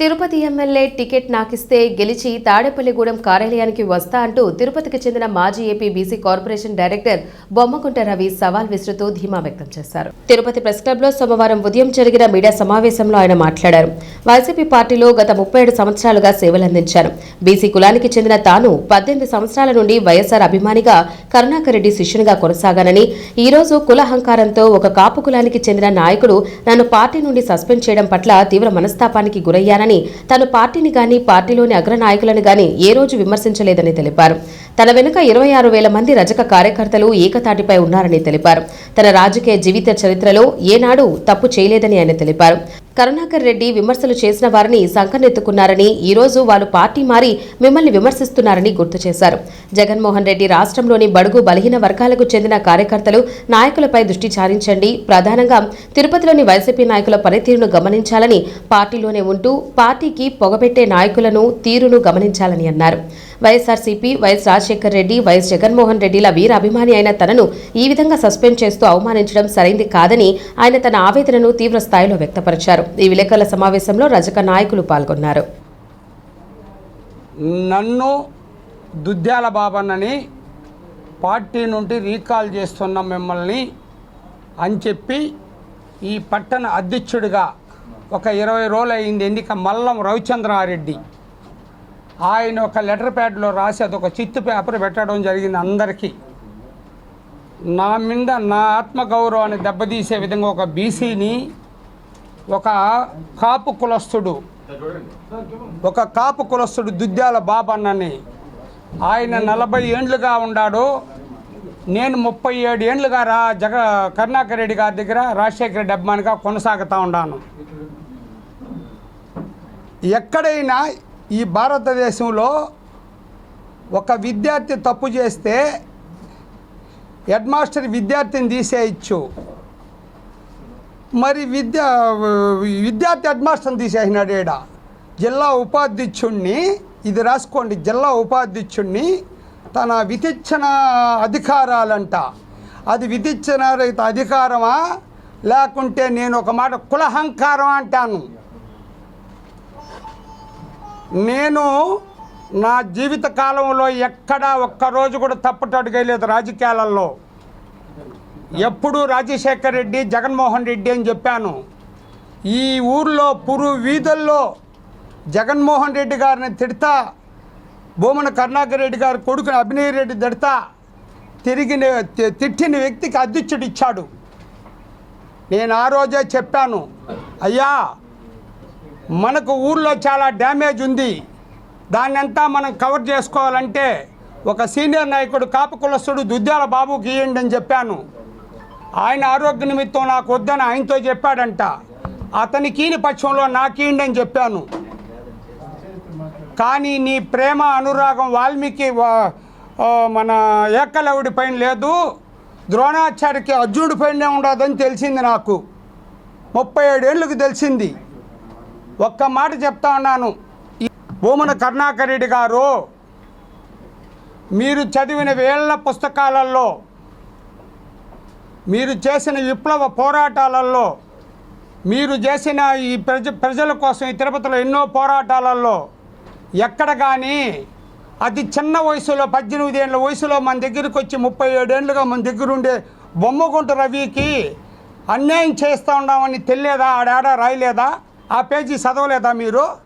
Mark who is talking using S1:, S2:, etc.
S1: Tirupati MLA ticket నాకిస్తే గెలిచి తాడేపల్లిగూడెం కార్యాలయానికి వస్తా అంటూ తిరుపతికి చెందిన మాజీ AP BC corporation director Bommakunta Ravi సవాల్ విసురుతూ ధీమా వ్యక్తం చేశారు. తిరుపతి ప్రెస్ క్లబ్లో సోమవారం ఉదయం జరిగిన మీడియా సమావేశంలో ఆయన మాట్లాడారు. వైసీపీ పార్టీలో గత ముప్పై ఏడు సంవత్సరాలుగా సేవలందించారు. బీసీ కులానికి చెందిన తాను పద్దెనిమిది సంవత్సరాల నుండి వైఎస్ఆర్ అభిమానిగా కరుణాకర్ రెడ్డి శిష్యునిగా కొనసాగానని ఈ రోజు కుల అహంకారంతో ఒక కాపు కులానికి చెందిన నాయకుడు నన్ను పార్టీ నుండి సస్పెండ్ చేయడం పట్ల తీవ్ర మనస్తాపానికి గురయ్యానని తను పార్టీని గాని పార్టీలోని అగ్రనాయకులను గాని ఏ రోజు విమర్శించలేదని తెలిపారు. తన వెనుక ఇరవై ఆరు వేల మంది రజక కార్యకర్తలు ఏకతాటిపై ఉన్నారని తెలిపారు. తన రాజకీయ జీవిత చరిత్రలో ఏనాడు తప్పు చేయలేదని ఆయన తెలిపారు. కరుణాకర్ రెడ్డి విమర్శలు చేసిన వారిని సంకనెత్తుకున్నారని ఈరోజు వాళ్ళు పార్టీ మారి మిమ్మల్ని విమర్శిస్తున్నారని గుర్తు చేశారు. జగన్మోహన్ రెడ్డి రాష్ట్రంలోని బడుగు బలహీన వర్గాలకు చెందిన కార్యకర్తలు నాయకులపై దృష్టి సారించండి. ప్రధానంగా తిరుపతిలోని వైసీపీ నాయకుల పనితీరును గమనించాలని పార్టీలోనే ఉంటూ పార్టీకి పొగబెట్టే నాయకులను తీరును గమనించాలని అన్నారు. వైఎస్ఆర్సీపీ వైఎస్ రాజశేఖర్ రెడ్డి వైఎస్ జగన్మోహన్ రెడ్డిల వీరాభిమాని అయిన తనను ఈ విధంగా సస్పెండ్ చేస్తూ అవమానించడం సరైంది కాదని ఆయన తన ఆవేదనను తీవ్ర స్థాయిలో వ్యక్తపరిచారు. ఈ విలేకరుల సమావేశంలో రజక నాయకులు పాల్గొన్నారు.
S2: నన్ను దుద్యాల బాబన్నని పార్టీ నుండి రీకాల్ చేస్తున్న మిమ్మల్ని అని చెప్పి ఈ పట్టణ అధ్యక్షుడిగా ఒక ఇరవై రోజులు అయింది ఎన్నిక మల్లం రవిచంద్రారెడ్డి ఆయన ఒక లెటర్ ప్యాడ్లో రాసి అదొక చిత్తు పేపర్ పెట్టడం జరిగింది అందరికీ. నా మీద నా ఆత్మగౌరవాన్ని దెబ్బతీసే విధంగా ఒక బీసీని ఒక కాపు కులస్తుడు ఒక కాపు కులస్తుడు దుద్యాల బాబన్నని ఆయన నలభై ఏండ్లుగా ఉన్నాడు నేను ముప్పై ఏడు ఏండ్లుగా రా జగ కరుణాకర్ రెడ్డి గారి దగ్గర రాజశేఖర రెడ్డి అభిమానిగా కొనసాగుతూ ఉన్నాను. ఎక్కడైనా ఈ భారతదేశంలో ఒక విద్యార్థి తప్పు చేస్తే హెడ్ మాస్టర్ విద్యార్థిని తీసేయచ్చు. మరి విద్య విద్యార్థి హెడ్ మాస్టర్ని తీసేసినాడు ఈడ. జిల్లా ఉపాధ్యక్షుణ్ణి ఇది రాసుకోండి జిల్లా ఉపాధ్యక్షుణ్ణి తన వితిచ్చిన అధికారాలంట. అది వితిచ్చిన అధికారమా? లేకుంటే నేను ఒక మాట కులహంకారం అంటాను. నేను నా జీవిత కాలంలో ఎక్కడా ఒక్కరోజు కూడా తప్పుటడుగలేదు రాజకీయాలలో. ఎప్పుడు రాజశేఖర్ రెడ్డి జగన్మోహన్ రెడ్డి అని చెప్పాను. ఈ ఊర్లో పురు వీధుల్లో జగన్మోహన్ రెడ్డి గారిని తిడతా భూమన కరుణాకర్ రెడ్డి గారి కొడుకుని అభినయ్ రెడ్డి తిడతా తిరిగిన తి- తిట్టిన వ్యక్తికి అధ్యక్షుడు ఇచ్చాడు నేను ఆ రోజే చెప్పాను అయ్యా మనకు ఊర్లో చాలా డ్యామేజ్ ఉంది. దాన్ని అంతా మనం కవర్ చేసుకోవాలంటే ఒక సీనియర్ నాయకుడు కాపు కులస్తుడు దుద్యాల బాబుకి ఇయ్యండి అని చెప్పాను. ఆయన ఆరోగ్య నిమిత్తం నాకు వద్దని ఆయనతో చెప్పాడంట. అతని కీని పక్షంలో నాకీయండి అని చెప్పాను. కానీ నీ ప్రేమ అనురాగం వాల్మీకి మన ఏకలవుడి పైన లేదు. ద్రోణాచార్యకి అర్జునుడి పైనే ఉండదని తెలిసింది నాకు. ముప్పై ఏడేళ్ళకి తెలిసింది. ఒక్క మాట చెప్తా ఉన్నాను. ఈ భూమన కరుణాకర్ రెడ్డి గారు మీరు చదివిన వేళ్ళ పుస్తకాలలో మీరు చేసిన విప్లవ పోరాటాలలో మీరు చేసిన ఈ ప్రజ ప్రజల కోసం ఈ తిరుపతిలో ఎన్నో పోరాటాలలో ఎక్కడ కానీ అతి చిన్న వయసులో పద్దెనిమిది ఏళ్ళ వయసులో మన దగ్గరికి వచ్చి ముప్పై ఏడేళ్ళుగా మన దగ్గర ఉండే బొమ్మగుంట రవికి అన్యాయం చేస్తూ ఉన్నామని తెలియదా? ఆడాడ? రాయలేదా? ఆ పేజీ చదవలేదా మీరు?